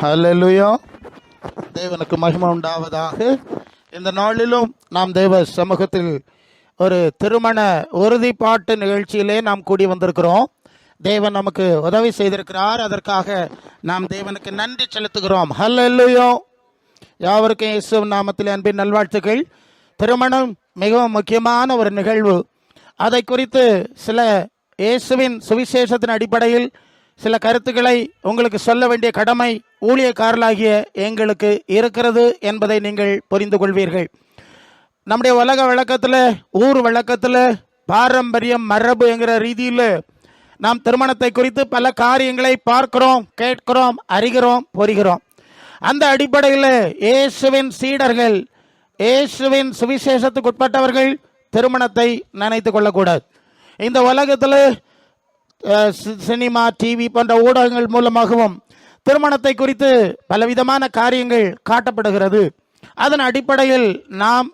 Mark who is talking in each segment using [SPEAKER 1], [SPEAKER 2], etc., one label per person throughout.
[SPEAKER 1] ஹalleluya. தேவனுக்கு மகிமை உண்டாவதாக. இந்த நாளிலும் நாம் தேவ சமூகத்தில் ஒரு திருமண உறுதிப்பாட்டு நிகழ்ச்சியிலே நாம் கூடி வந்திருக்கிறோம். தேவன் நமக்கு உதவி செய்திருக்கிறார். அதற்காக நாம் தேவனுக்கு நன்றி செலுத்துகிறோம். ஹலல்லுயோ யாவருக்கும் இயேசு நாமத்தில் அன்பின் நல்வாழ்த்துக்கள். திருமணம் மிகவும் முக்கியமான ஒரு நிகழ்வு. அதை குறித்து சில இயேசுவின் சுவிசேஷத்தின் அடிப்படையில் சில கருத்துக்களை உங்களுக்கு சொல்ல வேண்டிய கடமை ஊழியக்காரர்களாகிய எங்களுக்கு இருக்கிறது என்பதை நீங்கள் புரிந்து கொள்வீர்கள். நம்முடைய உலக வழக்கத்தில் ஊர் வழக்கத்தில் பாரம்பரியம் மரபு என்கிற ரீதியில் நாம் திருமணத்தை குறித்து பல காரியங்களை பார்க்கிறோம் கேட்கிறோம் அறிகிறோம் புரிகிறோம். அந்த அடிப்படையில் இயேசுவின் சீடர்கள் இயேசுவின் சுவிசேஷத்துக்கு உட்பட்டவர்கள் திருமணத்தை நினைத்து கொள்ளக்கூடாது. இந்த உலகத்தில் சினிமா டிவி போன்ற ஊடகங்கள் மூலமாகவும் திருமணத்தை குறித்து பலவிதமான காரியங்கள் காட்டப்படுகிறது. அதன் அடிப்படையில் நாம்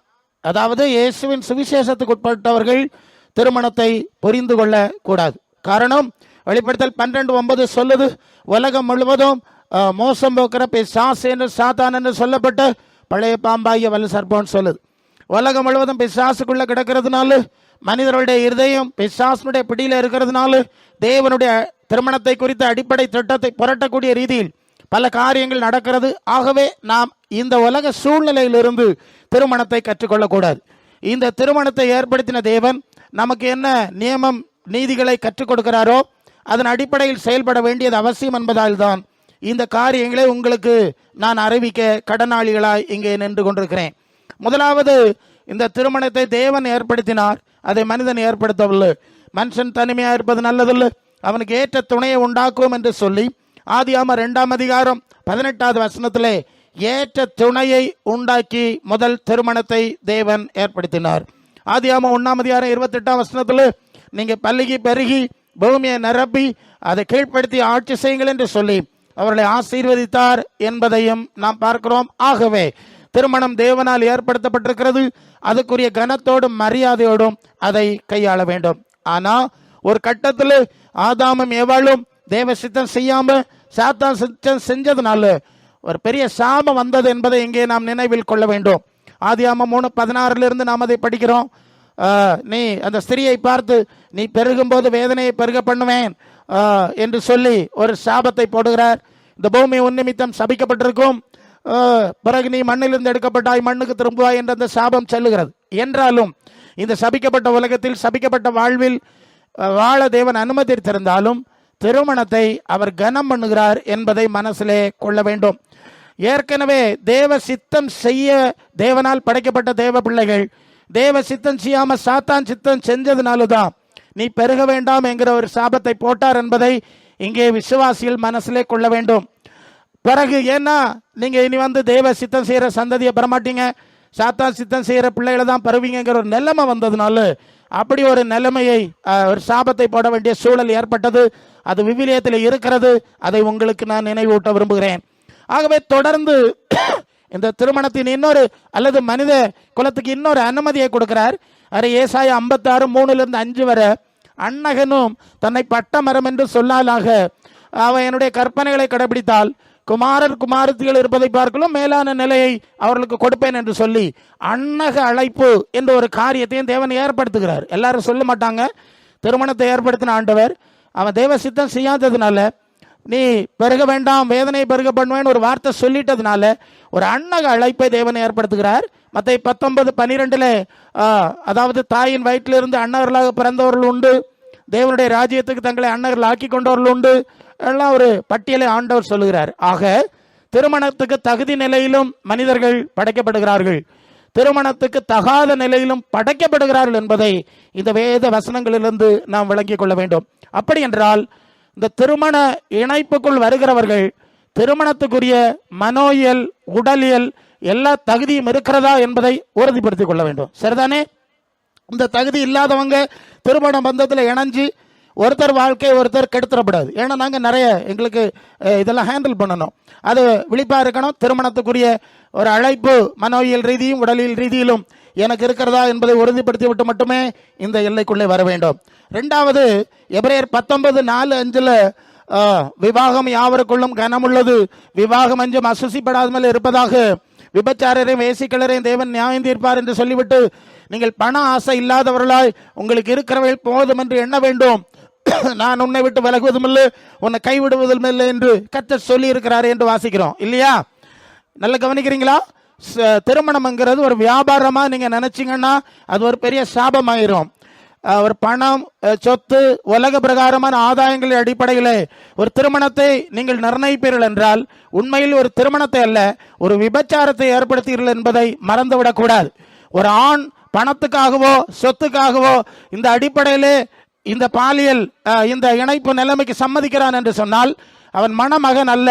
[SPEAKER 1] அதாவது இயேசுவின் சுவிசேஷத்துக்கு உட்பட்டவர்கள் திருமணத்தை புரிந்து கொள்ளக்கூடாது காரணம் வெளிப்படுத்தல் பன்னெண்டு ஒன்பது சொல்லுது உலகம் முழுவதும் மோசம் போக்கிற பிசாசு என்று சாத்தான் என்று சொல்லப்பட்ட பழைய பாம்பாய வலு சர்ப்பம்னு சொல்லுது. உலகம் முழுவதும் பிசாசுக்குள்ள கிடக்கிறதுனால மனிதர்களுடைய இருதயம் பிசாசனுடைய பிடியில் இருக்கிறதுனால தேவனுடைய திருமணத்தை குறித்த அடிப்படை திட்டத்தை புரட்டக்கூடிய ரீதியில் பல காரியங்கள் நடக்கிறது. ஆகவே நாம் இந்த உலக சூழ்நிலையிலிருந்து திருமணத்தை கற்றுக்கொள்ளக்கூடாது. இந்த திருமணத்தை ஏற்படுத்தின தேவன் நமக்கு என்ன நியமம் நீதிகளை கற்றுக் கொடுக்கிறாரோ அதன் அடிப்படையில் செயல்பட வேண்டியது அவசியம் என்பதால் தான் இந்த காரியங்களை உங்களுக்கு நான் அறிவிக்க கடனாளிகளாய் இங்கே நின்று கொண்டிருக்கிறேன். முதலாவது இந்த திருமணத்தை தேவன் ஏற்படுத்தினார். அதை மனிதன் ஏற்படுத்தவில்லை. மனுஷன் தனிமையாக இருப்பது நல்லதில்லை. அவனுக்கு ஏற்ற துணையை உண்டாக்குவோம் என்று சொல்லி ஆதியாம ரெண்டாம் அதிகாரம் பதினெட்டாவது வசனத்திலே ஏற்ற துணையை உண்டாக்கி முதல் திருமணத்தை தேவன் ஏற்படுத்தினார். ஆதியாம ஒன்றாம் அதிகாரம் இருபத்தெட்டாம் வசனத்தில் நீங்கள் பல்லுகி பெருகி பூமியை நிரப்பி அதை கீழ்ப்படுத்தி ஆட்சி செய்யுங்கள் என்று சொல்லி அவர்களை ஆசீர்வதித்தார் என்பதையும் நாம் பார்க்கிறோம். ஆகவே திருமணம் தேவனால் ஏற்படுத்தப்பட்டிருக்கிறது. அதுக்குரிய கனத்தோடும் மரியாதையோடும் அதை கையாள வேண்டும். ஆனா ஒரு கட்டத்தில் ஆதாமும் எவாளும் தேவ சித்தம் செய்யாம சாத்தான் சித்தம் செஞ்சதுனால ஒரு பெரிய சாபம் வந்தது என்பதை இங்கே நாம் நினைவில் கொள்ள வேண்டும். ஆதியாம மூணு பதினாறுல இருந்து நாம் அதை படிக்கிறோம். நீ அந்த ஸ்திரியை பார்த்து நீ பெருகும்போது வேதனையை பெருக பண்ணுவேன் என்று சொல்லி ஒரு சாபத்தை போடுகிறார். இந்த பூமி உன் நிமித்தம் சபிக்கப்பட்டிருக்கும். பிறகு நீ மண்ணிலிருந்து எடுக்கப்பட்டாய் மண்ணுக்கு திரும்புவாய் என்ற அந்த சாபம் செல்லுகிறது. என்றாலும் இந்த சபிக்கப்பட்ட உலகத்தில் சபிக்கப்பட்ட வாழ்வில் வாழ தேவன் அனுமதித்திருந்தாலும் திருமணத்தை அவர் கனம் பண்ணுகிறார் என்பதை மனசிலே கொள்ள வேண்டும். ஏற்கனவே தேவ சித்தம் செய்ய தேவனால் படைக்கப்பட்ட தேவ பிள்ளைகள் தேவ சித்தம் செய்யாம சாத்தான் சித்தம் செஞ்சதுனால தான் நீ பெருக வேண்டாம் என்கிற ஒரு சாபத்தை போட்டார் என்பதை இங்கே விசுவாசிகள் மனசிலே கொள்ள வேண்டும். பிறகு ஏன்னா நீங்கள் இனி வந்து தெய்வ சித்தம் செய்கிற சந்ததியை பெறமாட்டீங்க. சாத்தான் சித்தம் செய்கிற பிள்ளைகளை தான் பருவீங்கிற ஒரு நிலைமை வந்ததுனால அப்படி ஒரு நிலைமையை ஒரு சாபத்தை போட வேண்டிய சூழல் ஏற்பட்டது. அது விவிலியத்தில் இருக்கிறது. அதை உங்களுக்கு நான் நினைவூட்ட விரும்புகிறேன். ஆகவே தொடர்ந்து இந்த திருமணத்தின் இன்னொரு அல்லது மனித குலத்துக்கு இன்னொரு அனுமதியை கொடுக்கிறார். அது ஏசாய ஐம்பத்தாறு மூணுலேருந்து அஞ்சு வரை அன்னகனும் தன்னை பட்ட மரம் என்று சொல்லாலாக அவன் என்னுடைய கற்பனைகளை கடைபிடித்தால் குமாரர் குமாரத்திகள் இருப்பதை பார்க்கலும் மேலான நிலையை அவர்களுக்கு கொடுப்பேன் என்று சொல்லி அன்னக அழைப்பு என்ற ஒரு காரியத்தையும் தேவன் ஏற்படுத்துகிறார். எல்லாரும் சொல்ல மாட்டாங்க. திருமணத்தை ஏற்படுத்தின ஆண்டவர் அவன் தேவ சித்தம் செய்யாததுனால நீ பெருக வேண்டாம் வேதனை பெருக பண்ணுவேன்னு ஒரு வார்த்தை சொல்லிட்டதுனால ஒரு அன்னக அழைப்பை தேவன் ஏற்படுத்துகிறார். மற்ற பத்தொன்பது பன்னிரெண்டில் அதாவது தாயின் வயிற்றிலிருந்து அன்னகர்களாக பிறந்தவர்கள் உண்டு. தேவனுடைய ராஜ்யத்துக்கு தங்களை அன்னர்கள் ஆக்கி கொண்டவர்கள் உண்டு. எல்லாம் ஒரு பட்டியலை ஆண்டவர் சொல்லுகிறார். ஆக திருமணத்துக்கு தகுதி நிலையிலும் மனிதர்கள் படைக்கப்படுகிறார்கள். திருமணத்துக்கு தகாத நிலையிலும் படைக்கப்படுகிறார்கள் என்பதை இந்த வேத வசனங்களிலிருந்து நாம் விளங்கிக் கொள்ள வேண்டும். அப்படி என்றால் இந்த திருமண இணைப்புக்குள் வருகிறவர்கள் திருமணத்துக்குரிய மனோயியல் உடலியல் எல்லா தகுதியும் இருக்கிறதா என்பதை உறுதிப்படுத்திக் கொள்ள வேண்டும். சரிதானே? இந்த தகுதி இல்லாதவங்க திருமண பந்தத்தில் இணைஞ்சு ஒருத்தர் வாழ்க்கையை ஒருத்தர் கெடுத்துடக்கூடாது ஏன்னா நாங்கள் நிறைய எங்களுக்கு இதெல்லாம் ஹேண்டில் பண்ணணும். அது விழிப்பாக இருக்கணும். திருமணத்துக்குரிய ஒரு அழைப்பு மனோவியல் ரீதியும் உடலியல் ரீதியிலும் எனக்கு இருக்கிறதா என்பதை உறுதிப்படுத்தி விட்டு மட்டுமே இந்த எல்லைக்குள்ளே வர வேண்டும். ரெண்டாவது எபிரேயர் பத்தொன்பது நாலு அஞ்சில் விவாகம் யாவருக்குள்ளும் கனமுள்ளது. விவாகம் அஞ்சும் அசுசிப்படாமல் இருப்பதாக விபச்சாரரையும் வேசிக்கலரையும் தேவன் நியாயம் தீர்ப்பார் என்று சொல்லிவிட்டு நீங்கள் பண ஆசை இல்லாதவர்களாய் உங்களுக்கு இருக்கிறவர்கள் போதும் என்று எண்ண வேண்டும். நான் உன்னை விட்டு விலகுவதும் இல்லை உன்னை கைவிடுவதும் இல்லை என்று கத்தர் சொல்லி இருக்கிறார் என்று வாசிக்கிறோம். இல்லையா? நல்லா கவனிக்கிறீங்களா? ச- திருமணம்ங்கிறது ஒரு வியாபாரமாக நீங்கள் நினச்சிங்கன்னா அது ஒரு பெரிய சாபமாயிரும். ஒரு பணம் சொத்து உலக பிரகாரமான ஆதாயங்களின் அடிப்படையில் ஒரு திருமணத்தை நீங்கள் நிர்ணயிப்பீர்கள் என்றால் உண்மையில் ஒரு திருமணத்தை அல்ல ஒரு விபச்சாரத்தை ஏற்படுத்தீர்கள் என்பதை மறந்துவிடக்கூடாது. ஒரு ஆண் பணத்துக்காகவோ சொத்துக்காகவோ இந்த அடிப்படையிலே இந்த பாலியல் இந்த இணைப்பு நிலைமைக்கு சம்மதிக்கிறான் என்று சொன்னால் அவன் மணமகன் அல்ல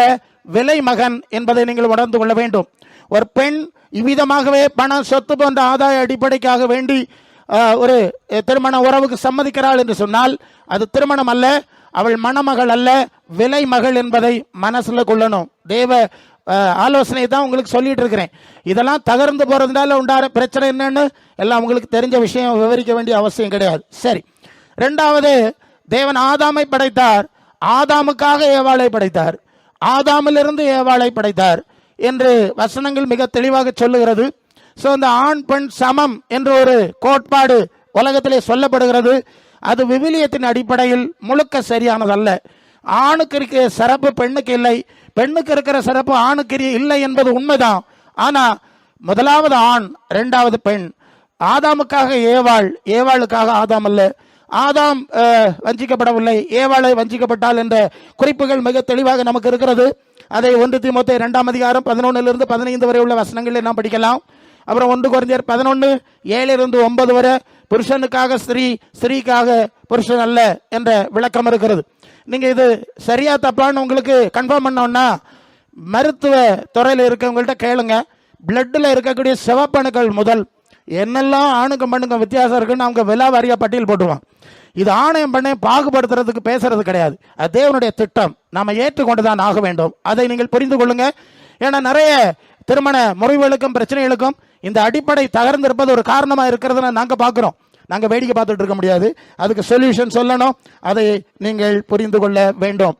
[SPEAKER 1] விலை மகன் என்பதை நீங்கள் உணர்ந்து கொள்ள வேண்டும். ஒரு பெண் இவ்விதமாகவே பணம் சொத்து போன்ற ஆதாய அடிப்படைக்காக வேண்டி ஒரு திருமண உறவுக்கு சம்மதிக்கிறாள் என்று சொன்னால் அது திருமணம் அல்ல அவள் மணமகள் அல்ல விலை மகள் என்பதை மனசில் கொள்ளணும். தேவ ஆலோசனை தான் உங்களுக்கு சொல்லிட்டு இருக்கிறேன். இதெல்லாம் தகர்ந்து போறதுனால உண்டான பிரச்சனை என்னன்னு எல்லாம் உங்களுக்கு தெரிஞ்ச விஷயம் விவரிக்க வேண்டிய அவசியம் கிடையாது. சரி. ரெண்டாவது தேவன் ஆதாமை படைத்தார். ஆதாமுக்காக ஏவாளை படைத்தார். ஆதாமிலிருந்து ஏவாளை படைத்தார் என்று வசனங்கள் மிக தெளிவாக சொல்லுகிறது. ஸோ இந்த ஆண் பெண் சமம் என்ற ஒரு கோட்பாடு உலகத்திலே சொல்லப்படுகிறது. அது விவிலியத்தின் அடிப்படையில் முழுக்க சரியானதல்ல. ஆணுக்கு இருக்கிற சிறப்பு பெண்ணுக்கு இல்லை. பெண்ணுக்கு இருக்கிற சிறப்பு ஆணுக்கு இல்லை என்பது உண்மைதான். ஆனால் முதலாவது ஆண் ரெண்டாவது பெண். ஆதாமுக்காக ஏவாள் ஏவாளுக்காக ஆதாம் அல்ல. ஆதாம் வஞ்சிக்கப்படவில்லை. ஏவாளை வஞ்சிக்கப்பட்டால் என்ற குறிப்புகள் மிக தெளிவாக நமக்கு இருக்கிறது. அதை ஒன்று தீமோத்தே இரண்டாம் அதிகாரம் பதினொன்னிலிருந்து பதினைந்து வரை உள்ள வசனங்களில் நாம் படிக்கலாம். அப்புறம் ஒன்று குறைஞ்சர் பதினொன்று ஏழிலிருந்து ஒன்பது வரை புருஷனுக்காக ஸ்திரீ ஸ்திரீக்காக புருஷன் அல்ல என்ற விளக்கம் இருக்கிறது. நீங்கள் இது சரியா தப்பான்னு உங்களுக்கு கன்ஃபார்ம் பண்ணோம்னா மருத்துவ துறையில் இருக்கவங்கள்ட்ட கேளுங்க. பிளட்டில் இருக்கக்கூடிய சிவப்பணுக்கள் முதல். என்னெல்லாம் ஆணுக்கும் பெண்ணுக்கும் வித்தியாசம் இருக்குன்னு அவங்க விலா வாரியாக பட்டியல் போட்டுருவாங்க இது ஆணையம் பண்ணை பாகுபடுத்துறதுக்கு பேசுறது கிடையாது. அது தேவனுடைய திட்டம். நாம் ஏற்றுக்கொண்டு தான் ஆக வேண்டும். அதை நீங்கள் புரிந்து கொள்ளுங்க. ஏன்னா நிறைய திருமண முறிவுகளுக்கும் பிரச்சனைகளுக்கும் இந்த அடிப்படை தகர்ந்திருப்பது ஒரு காரணமாக இருக்கிறதுன்னு நாங்கள் பார்க்குறோம் நாங்கள் வேடிக்கை பார்த்துட்டு இருக்க முடியாது. அதுக்கு சொல்யூஷன் சொல்லணும். அதை நீங்கள் புரிந்து கொள்ள வேண்டும்.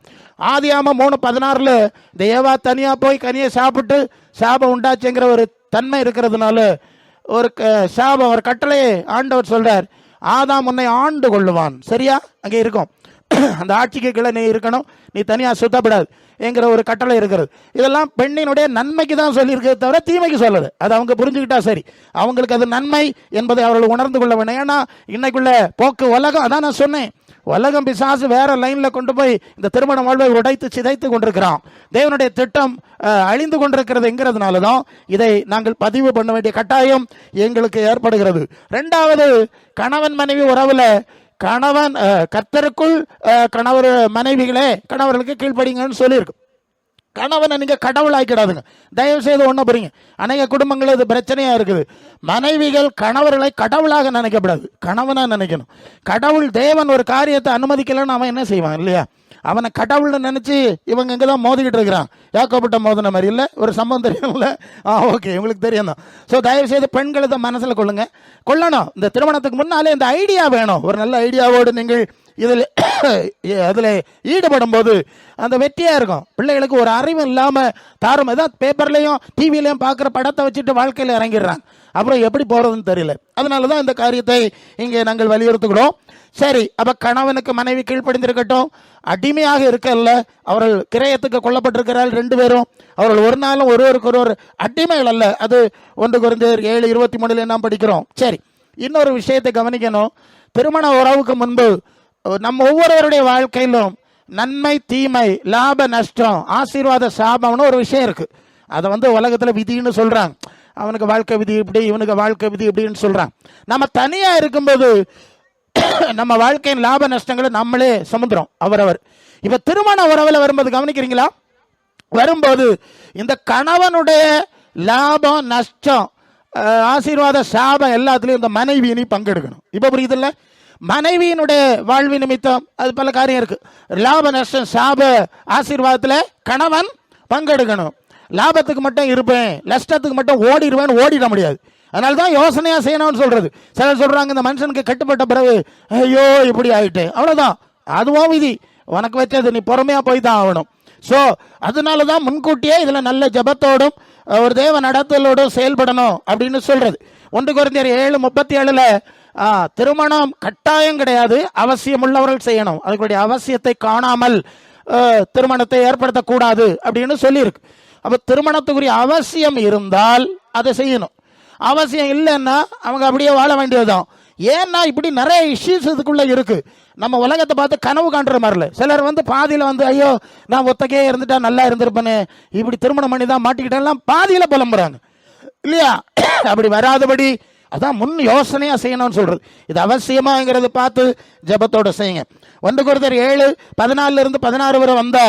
[SPEAKER 1] ஆதியாம மூணு பதினாறில் இந்த ஏவா போய் கனியை சாப்பிட்டு சாபம் உண்டாச்சுங்கிற ஒரு தன்மை இருக்கிறதுனால ஒரு க- சாபம் ஒரு கட்டளையை ஆண்டவர் சொல்கிறார் ஆதாம் உன்னை ஆண்டு கொள்ளுவான். சரியா? அங்கே இருக்கும். அந்த ஆட்சிக்கு கீழே நீ இருக்கணும். நீ தனியாக சுத்தப்படாது. என்கிற ஒரு கட்டளை இருக்கிறது. இதெல்லாம் பெண்ணினுடைய நன்மைக்கு தான் சொல்லியிருக்கே தவிர தீமைக்கு சொல்லுது அது அவங்க புரிஞ்சுக்கிட்டா சரி. அவங்களுக்கு அது நன்மை என்பதை அவர்கள் உணர்ந்து கொள்ள வேண்டும். ஏன்னா இன்னைக்குள்ள போக்கு உலகம் அதான் நான் சொன்னேன். உலகம் பிசாசு வேற லைன்ல கொண்டு போய் இந்த திருமண வாழ்வை உடைத்து சிதைத்து கொண்டிருக்கிறான். தேவனுடைய திட்டம் அழிந்து கொண்டிருக்கிறதுங்கிறதுனால தான் இதை நாங்கள் பதிவு பண்ண வேண்டிய கட்டாயம் எங்களுக்கு ஏற்படுகிறது. ரெண்டாவது கணவன் மனைவி உறவுல கணவன் கர்த்தருக்குள் கணவர் மனைவிகளே கணவர்களுக்கு கீழ்ப்படிங்கன்னு சொல்லியிருக்கு. கணவனை நீங்கள் கடவுள் ஆக்கிடாதுங்க தயவு செய்து ஒன்று புரியுங்க. அநேக குடும்பங்கள் இது பிரச்சனையாக இருக்குது. மனைவிகள் கணவர்களை கடவுளாக நினைக்கப்படாது கணவனாக நினைக்கணும். கடவுள் தேவன் ஒரு காரியத்தை அனுமதிக்கலைன்னு அவன் என்ன செய்வான் இல்லையா? அவனை கடவுள்னு நினச்சி இவங்க எங்கெல்லாம் மோதிக்கிட்டு இருக்கிறான்? ஏகப்பட்ட மோதின மாதிரி இல்லை? ஒரு சம்பவம் தெரியும்ல? ஆ ஓகே உங்களுக்கு தெரியும் தான். ஸோ தயவு செய்து தான் மனசில் கொள்ளுங்க. கொள்ளணும். இந்த திருமணத்துக்கு முன்னாலே இந்த ஐடியா வேணும். ஒரு நல்ல ஐடியாவோடு நீங்கள் இதில் அதில் ஈடுபடும் போது அந்த வெற்றியாக இருக்கும். பிள்ளைகளுக்கு ஒரு அறிவு இல்லாமல் தாரும் ஏதாவது பேப்பர்லேயும் டிவிலையும் பார்க்குற படத்தை வச்சுட்டு வாழ்க்கையில் இறங்கிடுறாங்க. அப்புறம் எப்படி போகிறதுன்னு தெரியல. அதனால தான் இந்த காரியத்தை இங்கே நாங்கள் வலியுறுத்துகிறோம். சரி அப்போ கணவனுக்கு மனைவி கீழ்ப்படிந்திருக்கட்டும். அடிமையாக இருக்கல்ல. அவர்கள் கிரயத்துக்கு கொல்லப்பட்டிருக்கிறார்கள் ரெண்டு பேரும். அவர்கள் ஒரு நாளும் ஒருவருக்கு ஒருவர் அடிமைகள் அல்ல. அது ஒன்று குறைந்த ஏழு இருபத்தி மூணுல நாம் படிக்கிறோம். சரி இன்னொரு விஷயத்தை கவனிக்கணும். திருமண உறவுக்கு முன்பு நம்ம ஒவ்வொருவருடைய வாழ்க்கையிலும் நன்மை தீமை லாப நஷ்டம் ஆசீர்வாத சாபம்னு ஒரு விஷயம் இருக்குது அதை வந்து உலகத்தில் விதின்னு சொல்கிறாங்க அவனுக்கு வாழ்க்கை விதி இப்படி இவனுக்கு வாழ்க்கை விதி இப்படின்னு சொல்கிறான் நம்ம தனியாக இருக்கும்போது நம்ம வாழ்க்கையின் லாப நஷ்டங்களை நம்மளே சமுத்திரம் அவரவர். இப்போ திருமண உறவில் வரும்போது கவனிக்கிறீங்களா? வரும்போது இந்த கணவனுடைய லாபம் நஷ்டம் ஆசீர்வாத சாபம் எல்லாத்துலேயும் இந்த மனைவி பங்கெடுக்கணும். பங்கெடுக்கணும் புரியுது புரியுதுல்ல? மனைவியினுடைய வாழ்வு நிமித்தம் அது பல காரியம் இருக்குது லாப நஷ்டம் சாப ஆசீர்வாதத்தில் கணவன் பங்கெடுக்கணும். லாபத்துக்கு மட்டும் இருப்பேன் நஷ்டத்துக்கு மட்டும் ஓடிடுவேன் ஓடிட முடியாது. அதனால தான் யோசனையாக செய்யணும்னு சொல்கிறது சிலர் சொல்கிறாங்க இந்த மனுஷனுக்கு கட்டுப்பட்ட பிறகு ஐயோ இப்படி ஆயிட்டு அவ்வளோதான் அதுவும் விதி. உனக்கு வச்சது நீ பொறுமையாக போய் தான் ஆகணும். ஸோ அதனால தான் முன்கூட்டியே இதில் நல்ல ஜெபத்தோடும் ஒரு தேவ நடத்தலோடும் செயல்படணும் அப்படின்னு சொல்கிறது ஒன்று குறைந்தர் ஏழு முப்பத்தி ஏழில் திருமணம் கட்டாயம் கிடையாது. அவசியம் உள்ளவர்கள் செய்யணும். அதுக்குடைய அவசியத்தை காணாமல் திருமணத்தை ஏற்படுத்தக்கூடாது. அப்படின்னு சொல்லியிருக்கு. அப்போ திருமணத்துக்குரிய அவசியம் இருந்தால் அதை செய்யணும். அவசியம் இல்லைன்னா அவங்க அப்படியே வாழ வேண்டியதுதான். ஏன்னா இப்படி நிறைய இஷ்யூஸ் இதுக்குள்ள இருக்கு. நம்ம உலகத்தை பார்த்து கனவு காண்ற மாதிரில சிலர் வந்து பாதியில வந்து ஐயோ நான் ஒத்தக்கே இருந்துட்டா நல்லா இருந்திருப்பேனே. இப்படி திருமணம் பண்ணி தான் மாட்டிக்கிட்டேன்லாம் பாதியில புலம்புறாங்க. இல்லையா? அப்படி வராதபடி அதான் முன் யோசனையா செய்யணும்னு சொல்றது. இது அவசியமாங்கிறத பார்த்து ஜெபத்தோட செய்யுங்க. ஒன்று ஒருத்தர் ஏழு பதினாலுல இருந்து பதினாறு வரை வந்தா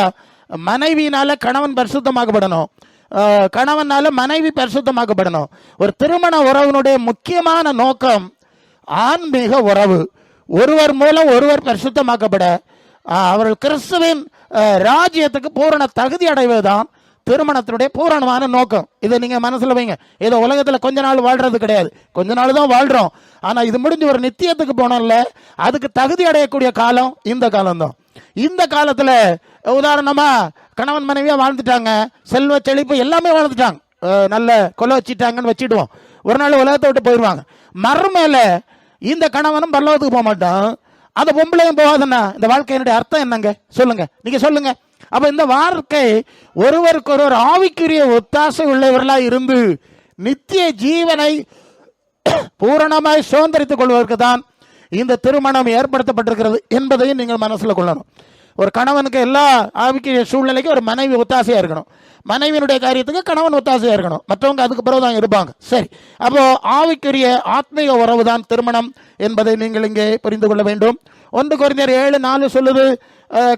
[SPEAKER 1] மனைவியினால் கணவன் பரிசுத்தமாக்கப்படணும் கணவனால் மனைவி பரிசுத்தமாக்கப்படணும் ஒரு திருமண உறவினுடைய முக்கியமான நோக்கம் ஆன்மீக உறவு. ஒருவர் மூலம் ஒருவர் பரிசுத்தமாக்கப்பட அவர்கள் கிறிஸ்துவின் ராஜ்யத்துக்கு பூரண தகுதி அடைவதுதான் திருமணத்தினுடைய பூரணமான நோக்கம். இதை நீங்கள் மனசில் வைங்க. ஏதோ உலகத்தில் கொஞ்ச நாள் வாழ்றது கிடையாது. கொஞ்ச நாள் தான் வாழ்கிறோம் ஆனால் இது முடிஞ்சு ஒரு நித்தியத்துக்கு போனோம்ல அதுக்கு தகுதி அடையக்கூடிய காலம் இந்த காலம் தான் இந்த காலத்தில் உதாரணமா கணவன் மனைவியாக வாழ்ந்துட்டாங்க. செல்வ செழிப்பு எல்லாமே வாழ்ந்துட்டாங்க. நல்ல கொலை வச்சிட்டாங்கன்னு வச்சிடுவோம். ஒரு நாள் உலகத்தை விட்டு போயிடுவாங்க. மறுமேல இந்த கணவனும் பரலோகத்துக்கு போக மாட்டான். அந்த பொம்பளையும் போகாதுன்னா இந்த வாழ்க்கையினுடைய அர்த்தம் என்னங்க? சொல்லுங்க. நீங்க சொல்லுங்க. அப்ப இந்த வாழ்க்கை ஒருவருக்கு ஒருவர் ஆவிக்குரிய ஒத்தாசை உள்ளவர்களா இருந்து நித்திய ஜீவனை பூரணமாய் சுதந்திரித்துக் கொள்வதற்கு தான் இந்த திருமணம் ஏற்படுத்தப்பட்டிருக்கிறது என்பதையும் நீங்கள் மனசில் கொள்ளணும். ஒரு கணவனுக்கு எல்லா ஆவிக்குரிய சூழ்நிலைக்கும் ஒரு மனைவி ஒத்தாசையாக இருக்கணும். மனைவியினுடைய காரியத்துக்கு கணவன் ஒத்தாசையாக இருக்கணும். மற்றவங்க அதுக்கு பிறகு தான் இருப்பாங்க. சரி. அப்போது ஆவிக்குரிய ஆத்மீக உறவு தான் திருமணம் என்பதை நீங்கள் இங்கே புரிந்து கொள்ள வேண்டும். ஒன்று குறைந்தர் ஏழு நாலு சொல்லுது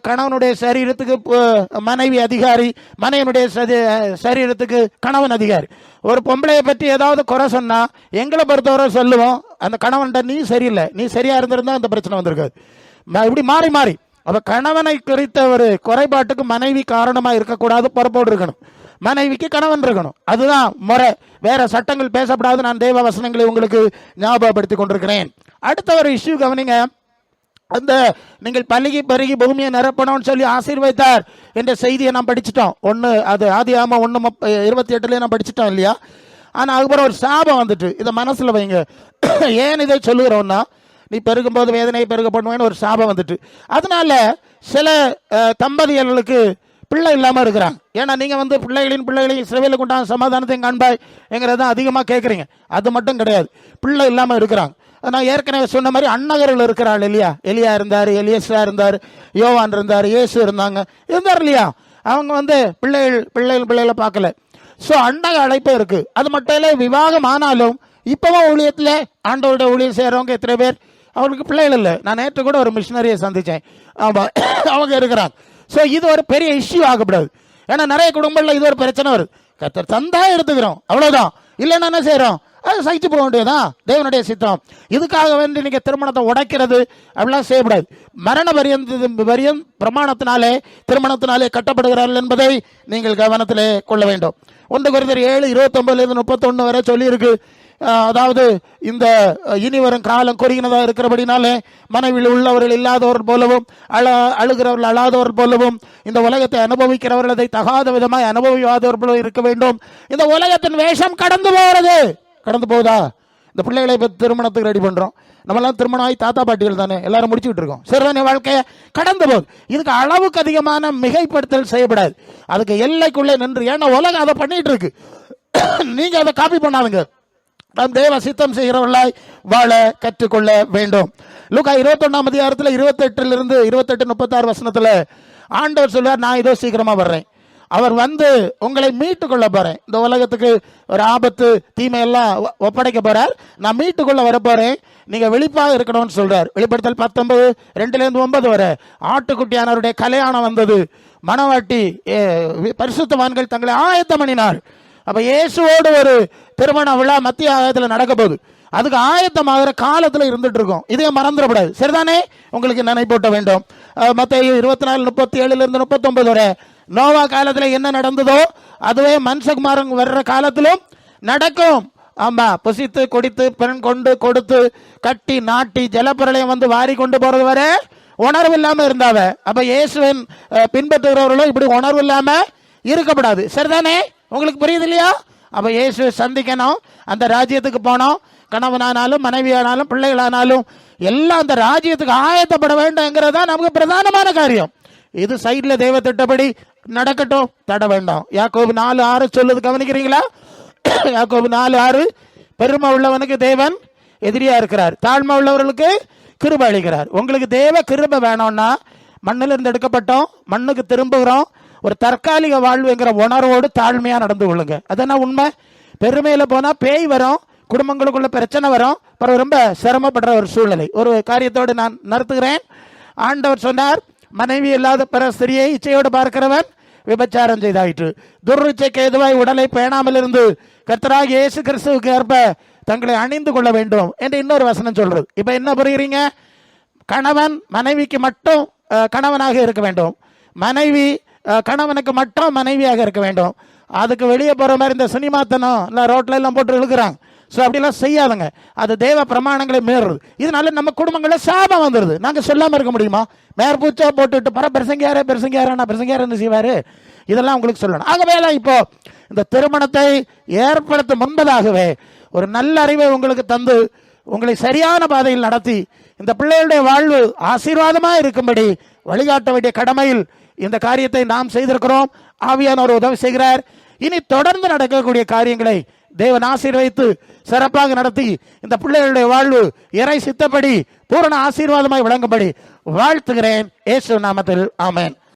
[SPEAKER 1] கணவனுடைய சரீரத்துக்கு மனைவி அதிகாரி மனைவினுடைய சரி- சரீரத்துக்கு கணவன் அதிகாரி. ஒரு பொம்பளையை பற்றி ஏதாவது குறை சொன்னால் எங்களை பொறுத்தவரை சொல்லுவோம். அந்த கணவன்கிட்ட நீ சரியில்லை. நீ சரியாக இருந்திருந்தால் அந்த பிரச்சனை வந்திருக்காது. இப்படி மாறி மாறி. அப்போ கணவனை குறித்த ஒரு குறைபாட்டுக்கு மனைவி காரணமாக இருக்கக்கூடாது பொறுப்போடு இருக்கணும். மனைவிக்கு கணவன் இருக்கணும். அதுதான் முறை. வேற சட்டங்கள் பேசப்படாது. நான் தெய்வ வசனங்களை உங்களுக்கு ஞாபகப்படுத்தி கொண்டிருக்கிறேன். அடுத்த ஒரு இஷ்யூ கவனிங்க. அந்த நீங்கள் பழகி பருகி பூமியை நிரப்பணும்னு சொல்லி ஆசீர்வதித்தார் என்ற செய்தியை நாம் படிச்சிட்டோம். ஒன்று அது ஆதி ஆமாம் ஒன்று முப்ப இருபத்தி எட்டுலேயே நான் படிச்சிட்டோம் இல்லையா? ஆனால் அதுக்கப்புறம் ஒரு சாபம் வந்துட்டு இதை மனசில் வைங்க. ஏன் இதை சொல்லுகிறோன்னா நீ பெருகும்போது வேதனையை பெருக பண்ணுவேன்னு ஒரு சாபம் வந்துட்டு. அதனால சில தம்பதியர்களுக்கு பிள்ளை இல்லாமல் இருக்கிறாங்க. ஏன்னா நீங்கள் வந்து பிள்ளைகளின் பிள்ளைகளையும் சிறுவையில் கொண்டாந்து சமாதானத்தை காண்பாய் என்கிறத அதிகமாக கேட்குறீங்க அது மட்டும் கிடையாது. பிள்ளை இல்லாமல் இருக்கிறாங்க. நான் ஏற்கனவே சொன்ன மாதிரி அன்னகர்கள் இருக்கிறாள் இல்லையா எலியா இருந்தார் எலியஸா இருந்தார் யோவான் இருந்தார் இயேசு இருந்தாங்க. இருந்தார் இல்லையா? அவங்க வந்து பிள்ளைகள் பிள்ளைகள் பிள்ளைகளை பார்க்கல. ஸோ அன்னக அழைப்பு இருக்குது அது மட்டும் இல்லை விவாகம் ஆனாலும் இப்போவும் ஊழியத்தில் ஆண்டவருடைய ஊழியம் செய்கிறவங்க எத்தனை பேர்? அவளுக்கு பிள்ளைகள் இல்லை. நான் நேற்று கூட ஒரு மிஷினரியை சந்தித்தேன் ஆமாம் அவங்க இருக்கிறாங்க. ஸோ இது ஒரு பெரிய இஷ்யூ ஆகக்கூடாது. ஏன்னா நிறைய குடும்பங்களில் இது ஒரு பிரச்சனை வருது. கத்தர் தந்தா எடுத்துக்கிறோம். அவ்வளோதான் இல்லைன்னா என்ன செய்கிறோம் அது சகிச்சு போக வேண்டியதுதான். தேவனுடைய சித்தம். இதுக்காக வேண்டி நீங்கள் திருமணத்தை உடைக்கிறது அப்படிலாம் செய்யக்கூடாது. மரண பரியந்த வரியம் பிரமாணத்தினாலே திருமணத்தினாலே கட்டப்படுகிறார்கள் என்பதை நீங்கள் கவனத்தில் கொள்ள வேண்டும். ஒன்று குறைந்தர் ஏழு இருபத்தொம்பதுலேருந்து முப்பத்தொன்று வரை சொல்லியிருக்கு. அதாவது இந்த இனி வரும் காலம் குறுகினதாக இருக்கிறபடினாலே மனைவியில் உள்ளவர்கள் இல்லாதவர்கள் போலவும் அழ அழுகிறவர்கள் அழாதவர்கள் போலவும் இந்த உலகத்தை அனுபவிக்கிறவர்கள் அதை தகாத விதமாய் அனுபவிக்காதவர்கள் இருக்க வேண்டும். இந்த உலகத்தின் வேஷம் கடந்து போகிறது. கடந்து போகுதா? இந்த பிள்ளைகளை இப்போ திருமணத்துக்கு ரெடி பண்ணுறோம் நம்மளாம் திருமணம் ஆகி தாத்தா பாட்டிகள் தானே எல்லாரும் முடிச்சுக்கிட்டு இருக்கோம். சிறுதானிய வாழ்க்கையை? கடந்து போகுது. இதுக்கு அளவுக்கு அதிகமான மிகைப்படுத்தல் செய்யப்படாது. அதுக்கு எல்லைக்குள்ளே நின்று ஏன்னா உலகம் அதை பண்ணிட்டு இருக்கு. நீங்கள் அதை காப்பி பண்ணாதுங்க. நாம் தேவ சித்தம் செய்கிறவர்களாய் வாழ கற்றுக்கொள்ள வேண்டும். லூக்கா இருபத்தொன்னாம் அதிகாரத்தில் இருபத்தெட்டுல இருந்து இருபத்தெட்டு முப்பத்தாறு வசனத்தில் ஆண்டவர் சொல்வார் நான் இதோ சீக்கிரமாக வர்றேன். அவர் வந்து உங்களை மீட்டு கொள்ள போறேன். இந்த உலகத்துக்கு ஒரு ஆபத்து தீமையெல்லாம் ஒ- ஒப்படைக்க போறார். நான் மீட்டுக்கொள்ள வர போகிறேன் நீங்க வெளிப்பாக இருக்கணும்னு சொல்றார். வெளிப்படுத்தல் பத்தொன்பது ரெண்டுல இருந்து ஒன்பது வரை. ஆட்டுக்குட்டியானவருடைய கல்யாணம் வந்தது. மணவாட்டி பரிசுத்தவான்கள் தங்களை ஆயத்தம் பண்ணினார் அப்போ இயேசுவோடு ஒரு திருமண விழா மத்திய ஆயத்தில் நடக்க போகுது அதுக்கு ஆயத்தமாகிற காலத்தில் இருந்துட்டு இருக்கோம். இதையும் மறந்துடக்கூடாது சரிதானே? உங்களுக்கு நினைப்பூட்ட வேண்டும். மற்ற இருபத்தி நாலு முப்பத்தி ஏழுலேருந்து முப்பத்தொன்பது வரை. நோவா காலத்தில் என்ன நடந்ததோ அதுவே மனுஷகுமாரன் வர்ற காலத்திலும் நடக்கும். ஆமாம் புசித்து குடித்து பெண் கொண்டு கொடுத்து கட்டி நாட்டி ஜலப்பிரளயம் வந்து வாரி கொண்டு போகிறது வரை உணர்வு இல்லாமல் இருந்தாவ. அப்போ இயேசுவின் பின்பற்றுகிறவர்களும் இப்படி உணர்வு இல்லாமல் இருக்கப்படாது. சரிதானே? உங்களுக்கு புரியுது இல்லையா அப்போ இயேசுவை சந்திக்கணும் அந்த ராஜ்யத்துக்கு போனோம் கணவனானாலும் மனைவியானாலும் பிள்ளைகளானாலும் எல்லாம் அந்த ராஜ்யத்துக்கு ஆயத்தப்பட வேண்டும்ங்கிறது தான் நமக்கு பிரதானமான காரியம். இது சைடில் தெய்வ திட்டப்படி நடக்கட்டும் தட வேண்டாம். யாக்கோபு நாலு ஆறு சொல்லுது கவனிக்கிறீங்களா? யாக்கோபு நாலு ஆறு பெருமை உள்ளவனுக்கு தேவன் எதிரியாக இருக்கிறார். தாழ்மை உள்ளவர்களுக்கு கிருப அளிக்கிறார். உங்களுக்கு தேவ கிருப வேணும்னா மண்ணிலிருந்து எடுக்கப்பட்டோம் மண்ணுக்கு திரும்புகிறோம் ஒரு தற்காலிக வாழ்வுங்கிற உணர்வோடு தாழ்மையாக நடந்து கொள்ளுங்க. அதனால் உண்மை? பெருமையில் போனால் பேய் வரும் குடும்பங்களுக்குள்ள பிரச்சனை வரும் அப்புறம் ரொம்ப சிரமப்படுற ஒரு சூழ்நிலை. ஒரு காரியத்தோடு நான் நடத்துகிறேன் ஆண்டவர் சொன்னார் மனைவி இல்லாத பிற ஸ்திரியை இச்சையோடு பார்க்கிறவன் விபச்சாரம் செய்தாயிற்று. துர்ச்சைக்கு எதுவாய் உடலை பேணாமல் இருந்து கர்த்தராக இயேசு கிறிஸ்துவுக்கு ஏற்ப தங்களை அணிந்து கொள்ள வேண்டும் என்று இன்னொரு வசனம் சொல்றது. இப்போ என்ன புரியுறீங்க கணவன் மனைவிக்கு மட்டும் கணவனாக இருக்க வேண்டும். மனைவி கணவனுக்கு மட்டும் மனைவியாக இருக்க வேண்டும். அதுக்கு வெளியே போகிற மாதிரி இந்த சினிமாத்தனம் இல்லை ரோட்டில் எல்லாம் போட்டு இழுக்கிறாங்க. ஸோ அப்படிலாம் செய்யாதுங்க. அது தேவ பிரமாணங்களை மீறுறது இதனால நம்ம குடும்பங்களில் சாபம் வந்துடுது நாங்கள் சொல்லாமல் இருக்க முடியுமா? மேற்பூச்சா போட்டுட்டு பர பெருசங்கியாரே பெருசங்கியாரா பிரசங்கியார் என்ன செய்வார்? இதெல்லாம் உங்களுக்கு சொல்லணும். ஆகவே இப்போ இந்த திருமணத்தை ஏற்படுத்த முன்பதாகவே ஒரு நல்ல அறிவை உங்களுக்கு தந்து உங்களை சரியான பாதையில் நடத்தி இந்த பிள்ளைகளுடைய வாழ்வு ஆசீர்வாதமாக இருக்கும்படி வழிகாட்ட வேண்டிய கடமையில் இந்த காரியத்தை நாம் செய்திருக்கிறோம். ஆவியானவர் உதவி செய்கிறார். இனி தொடர்ந்து நடக்கக்கூடிய காரியங்களை தேவன் ஆசீர்வைத்து சிறப்பாக நடத்தி இந்த பிள்ளைகளுடைய வாழ்வு இறை சித்தப்படி பூரண ஆசீர்வாதமாய் விளங்கும்படி வாழ்த்துகிறேன். ஏசு நாமத்தில். ஆமேன்.